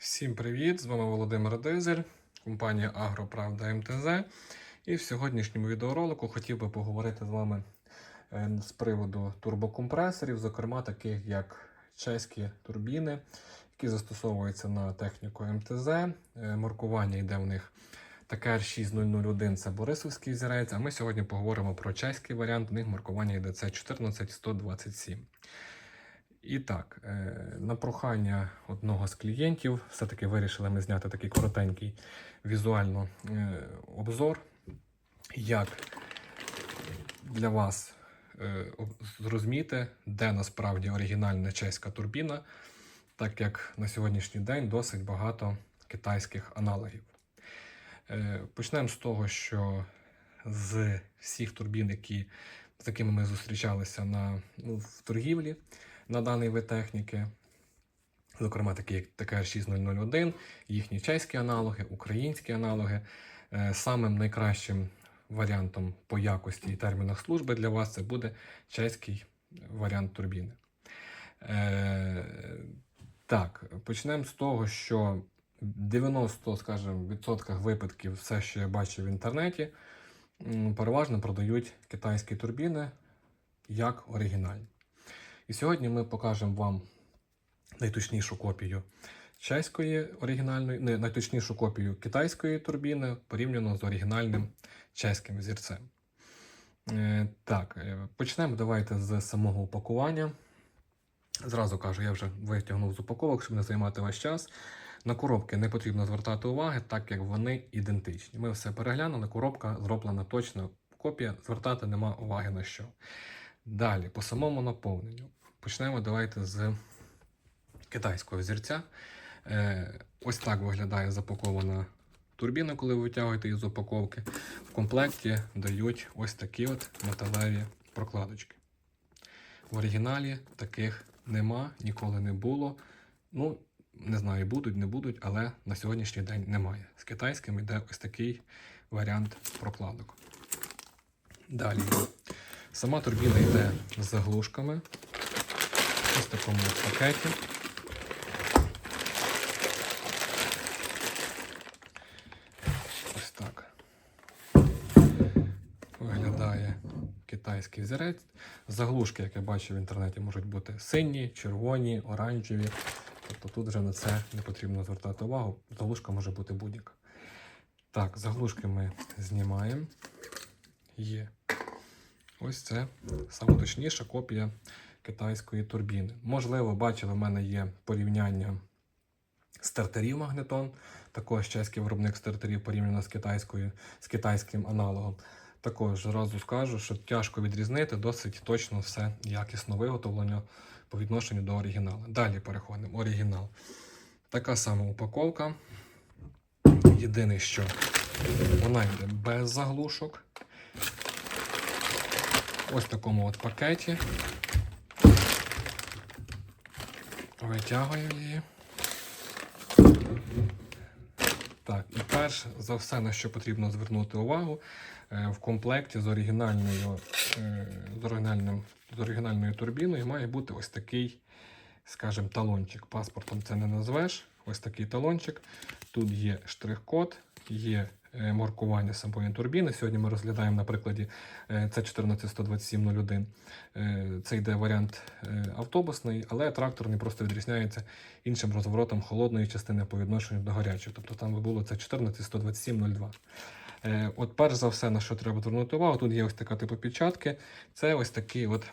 Всім привіт! З вами Володимир Дизель, компанія Агроправда МТЗ. І в сьогоднішньому відеоролику хотів би поговорити з вами е, з приводу турбокомпресорів, зокрема таких як чеські турбіни, які застосовуються на техніку МТЗ. Е, Маркування йде в них ткр 6001 це Борисовський зірець. А ми сьогодні поговоримо про чеський варіант. У них маркування йде це 14127. І так, е, на прохання одного з клієнтів, все-таки вирішили ми зняти такий коротенький візуально е, обзор, як для вас е, зрозуміти, де насправді оригінальна чеська турбіна, так як на сьогоднішній день досить багато китайських аналогів. Почнемо з того, що з всіх турбін, які, з якими ми зустрічалися на, ну, в торгівлі, на даний вид техніки, зокрема такі як ТКР 6001, їхні чеські аналоги, українські аналоги. Е, Самим найкращим варіантом по якості і термінах служби для вас це буде чеський варіант турбіни. Е, так, почнемо з того, що 90, скажімо, відсотках випадків все, що я бачив в інтернеті, переважно продають китайські турбіни як оригінальні. І сьогодні ми покажемо вам найточнішу копію чеської оригінальної, не, найточнішу копію китайської турбіни порівняно з оригінальним чеським зірцем. Е, так, е, почнемо давайте з самого упакування. Зразу кажу, я вже витягнув з упаковок, щоб не займати ваш час. На коробки не потрібно звертати уваги, так як вони ідентичні. Ми все переглянули, коробка зроблена точно копія, звертати нема уваги на що. Далі, по самому наповненню. Почнемо давайте з китайського зірця. Е, ось так виглядає запакована турбіна, коли ви витягуєте її з упаковки. В комплекті дають ось такі от металеві прокладочки. В оригіналі таких нема, ніколи не було. Ну, не знаю, будуть, не будуть, але на сьогоднішній день немає. З китайським йде ось такий варіант прокладок. Далі. Сама турбіна йде з заглушками. Ось в такому пакеті. Ось так. Виглядає китайський зірець. Заглушки, як я бачу в інтернеті, можуть бути сині, червоні, оранжеві. Тобто тут вже на це не потрібно звертати увагу. Заглушка може бути будь-яка. Так, заглушки ми знімаємо. Є. Ось це найточніша копія китайської турбіни. Можливо, бачили, в мене є порівняння стартерів магнетон. Також чеський виробник стартерів порівняно з китайською, з китайським аналогом. Також зразу скажу, що тяжко відрізнити, досить точно все якісно виготовлено по відношенню до оригіналу. Далі переходимо. Оригінал. Така сама упаковка. Єдине, що вона йде без заглушок. Ось в такому от пакеті. Витягуємо її. Так, і перш за все, на що потрібно звернути увагу, е, в комплекті з оригінальною, е, з оригінальним, з оригінальною турбіною має бути ось такий, скажімо, талончик. Паспортом це не назвеш. Ось такий талончик. Тут є штрих-код, є маркування самої турбіни. Сьогодні ми розглядаємо на прикладі е, це 1412701. Е, Це йде варіант е, автобусний, але тракторний просто відрізняється іншим розворотом холодної частини по відношенню до гарячої. Тобто там би було 1412702. Е, От перш за все, на що треба звернути увагу, тут є ось така типу печатки. Це ось такий от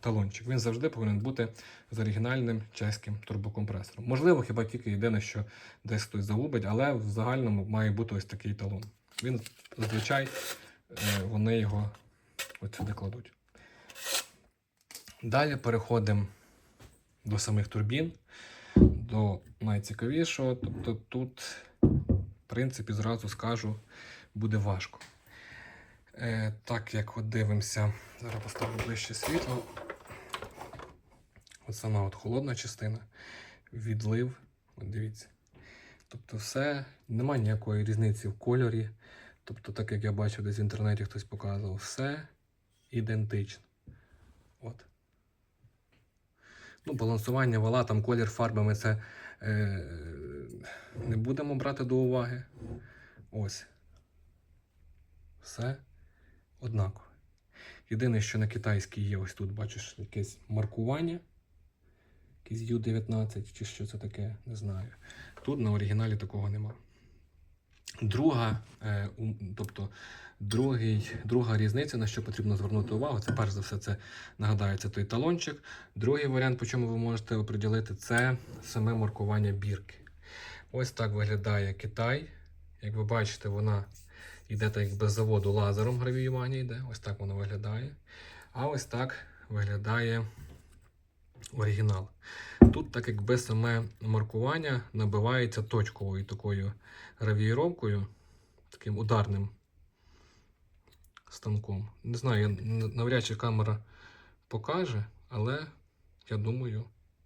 талончик. Він завжди повинен бути з оригінальним чеським турбокомпресором. Можливо, хіба тільки єдине, що десь хтось загубить, але в загальному має бути ось такий талон. Він зазвичай е, вони його от сюди кладуть. Далі переходимо до самих турбін, до найцікавішого. Тобто тут, в принципі, зразу скажу, буде важко. Е, так як от дивимося, зараз поставлю ближче світло. От сама от холодна частина, відлив, от дивіться. Тобто все, немає ніякої різниці в кольорі. Тобто, так як я бачив десь в інтернеті хтось показував, все ідентично. От. Ну, балансування вала, там колір фарбами це е, не будемо брати до уваги. Ось. Все однаково. Єдине, що на китайській є, ось тут бачиш якесь маркування. Якийсь U19 чи що це таке, не знаю. Тут на оригіналі такого нема. Друга, е, тобто другий, друга різниця, на що потрібно звернути увагу, це перш за все, це нагадаю, це той талончик. Другий варіант, по чому ви можете оприділити, це саме маркування бірки. Ось так виглядає Китай. Як ви бачите, вона йде так без заводу лазером гравіювання йде. Ось так воно виглядає. А ось так виглядає оригінал. Тут, так якби саме маркування набивається точковою такою гравіюровкою, таким ударним станком. Не знаю, навряд чи камера покаже, але я думаю,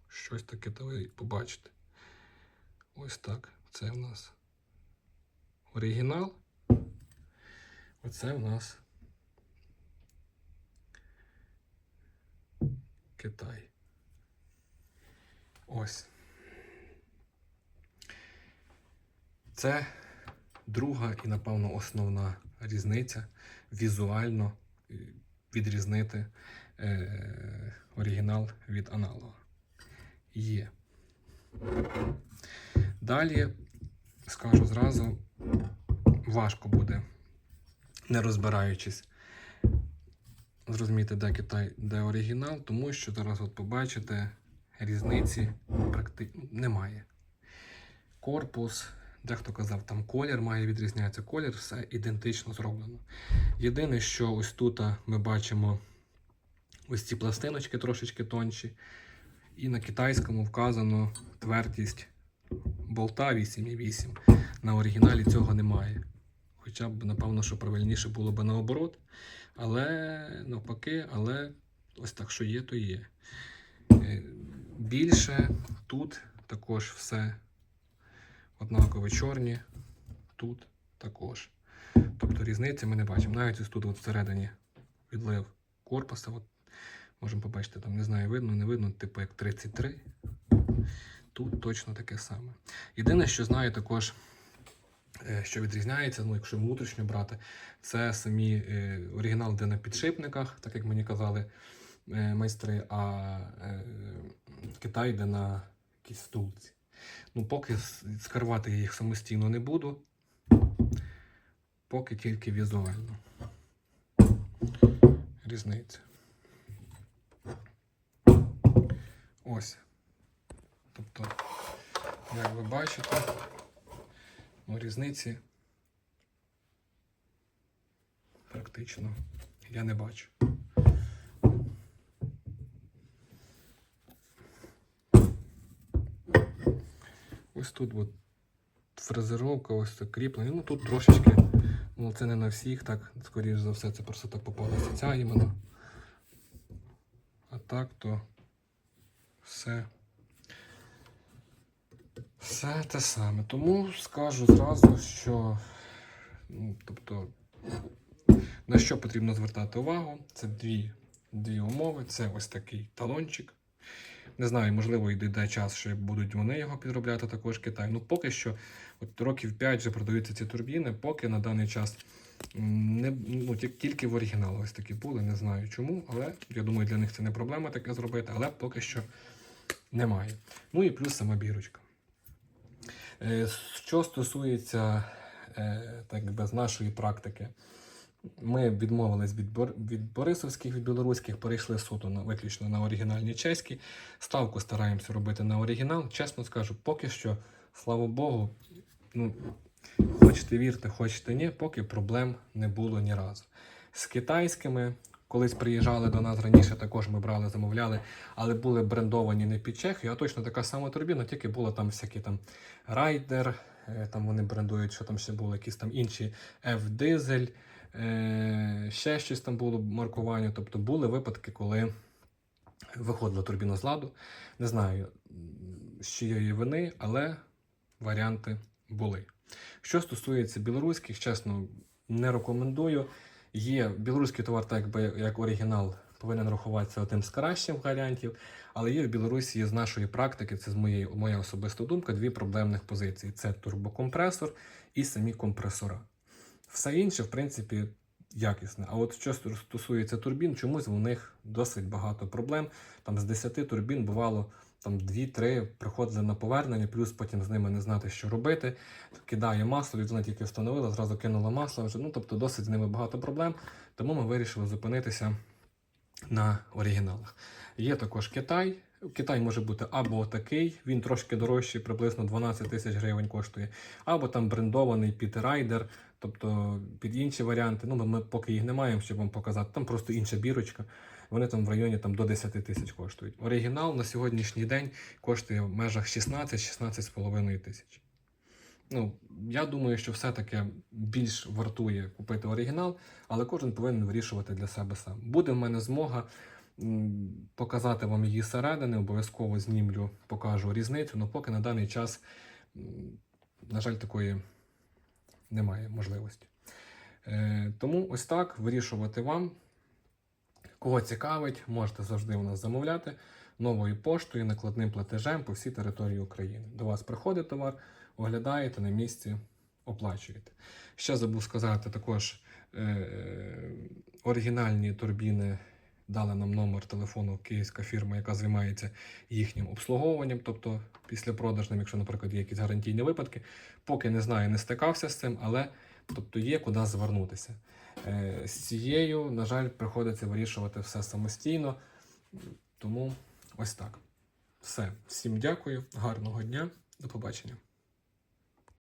щось таке побачите. Ось так. Це в нас оригінал. Оце в нас Китай. Ось. Це друга і, напевно, основна різниця візуально відрізнити е, оригінал від аналога. Є. Далі, скажу зразу, важко буде, не розбираючись, зрозуміти, де Китай, де оригінал, тому що зараз от побачите, різниці практи... немає. Корпус, дехто казав, там колір має відрізнятися. Колір все ідентично зроблено. Єдине, що ось тут ми бачимо ось ці пластиночки трошечки тонші. І на китайському вказано твердість болта 8,8. На оригіналі цього немає. Хоча б, напевно, що правильніше було б наоборот. Але навпаки, але ось так, що є, то є. Більше тут також все однаково чорні, тут також. Тобто різниці ми не бачимо. Навіть ось тут от всередині відлив корпуса. От, можемо побачити, там не знаю, видно, не видно, типу як 33. Тут точно таке саме. Єдине, що знаю також, е, що відрізняється, ну, якщо внутрішньо брати, це самі е, оригінал, де на підшипниках, так як мені казали майстри, а е, Китай йде на якійсь стулці. Ну, поки с- скривати я їх самостійно не буду, поки тільки візуально. Різниця. Ось. Тобто, як ви бачите, ну, різниці практично я не бачу. Тут от фрезеровка, ось це кріплення. Ну тут трошечки, ну це не на всіх, так, скоріш за все, це просто так попалася ця іменно. А так то все. Все те саме. Тому скажу зразу, що ну, тобто, на що потрібно звертати увагу, це дві, дві умови. Це ось такий талончик. Не знаю, можливо, і дійде час, що будуть вони його підробляти також Китай. Ну, поки що, от років 5 вже продаються ці турбіни, поки на даний час не, ну, тільки в оригіналі ось такі були, не знаю чому, але я думаю, для них це не проблема таке зробити, але поки що немає. Ну і плюс сама бірочка. Е, Що стосується е, так би, з нашої практики, ми відмовились від, від борисовських, від білоруських, перейшли суто на виключно на оригінальні чеські. Ставку стараємося робити на оригінал. Чесно скажу, поки що, слава Богу, ну, хочете вірте, хочете ні, поки проблем не було ні разу. З китайськими, колись приїжджали до нас раніше, також ми брали, замовляли, але були брендовані не під Чехію, а точно така сама турбіна, тільки було там всякі там райдер, е, там вони брендують, що там ще були якісь там інші F-дизель, ще щось там було маркування. Тобто були випадки, коли виходила турбіна з ладу. Не знаю, з чиєї вини, але варіанти були. Що стосується білоруських, чесно, не рекомендую. Є білоруський товар, так якби як оригінал, повинен рахуватися одним з кращих варіантів. Але є в Білорусі є з нашої практики, це з моєї моя особиста думка, дві проблемних позиції: це турбокомпресор і самі компресора. Все інше, в принципі, якісне. А от що стосується турбін, чомусь у них досить багато проблем. Там з 10 турбін бувало там 2-3 приходили на повернення, плюс потім з ними не знати, що робити. Кидає масло, людина тільки встановила, зразу кинула масло. Вже, ну, тобто досить з ними багато проблем. Тому ми вирішили зупинитися на оригіналах. Є також Китай. Китай може бути або такий, він трошки дорожчий, приблизно 12 тисяч гривень коштує, або там брендований під райдер, тобто під інші варіанти. Ну, ми поки їх не маємо, щоб вам показати. Там просто інша бірочка. Вони там в районі там, до 10 тисяч коштують. Оригінал на сьогоднішній день коштує в межах 16-16,5 тисяч. Ну, я думаю, що все-таки більш вартує купити оригінал, але кожен повинен вирішувати для себе сам. Буде в мене змога показати вам її зсередини, обов'язково знімлю, покажу різницю, але поки на даний час, на жаль, такої немає можливості. Е, тому ось так вирішувати вам. Кого цікавить, можете завжди у нас замовляти новою поштою, накладним платежем по всій території України. До вас приходить товар, оглядаєте на місці, оплачуєте. Ще забув сказати, також е, оригінальні турбіни дали нам номер телефону київська фірма, яка займається їхнім обслуговуванням, тобто після продажним, якщо, наприклад, є якісь гарантійні випадки. Поки не знаю, не стикався з цим, але тобто є куди звернутися. Е, З цією, на жаль, приходиться вирішувати все самостійно. Тому ось так. Все. Всім дякую, гарного дня, до побачення.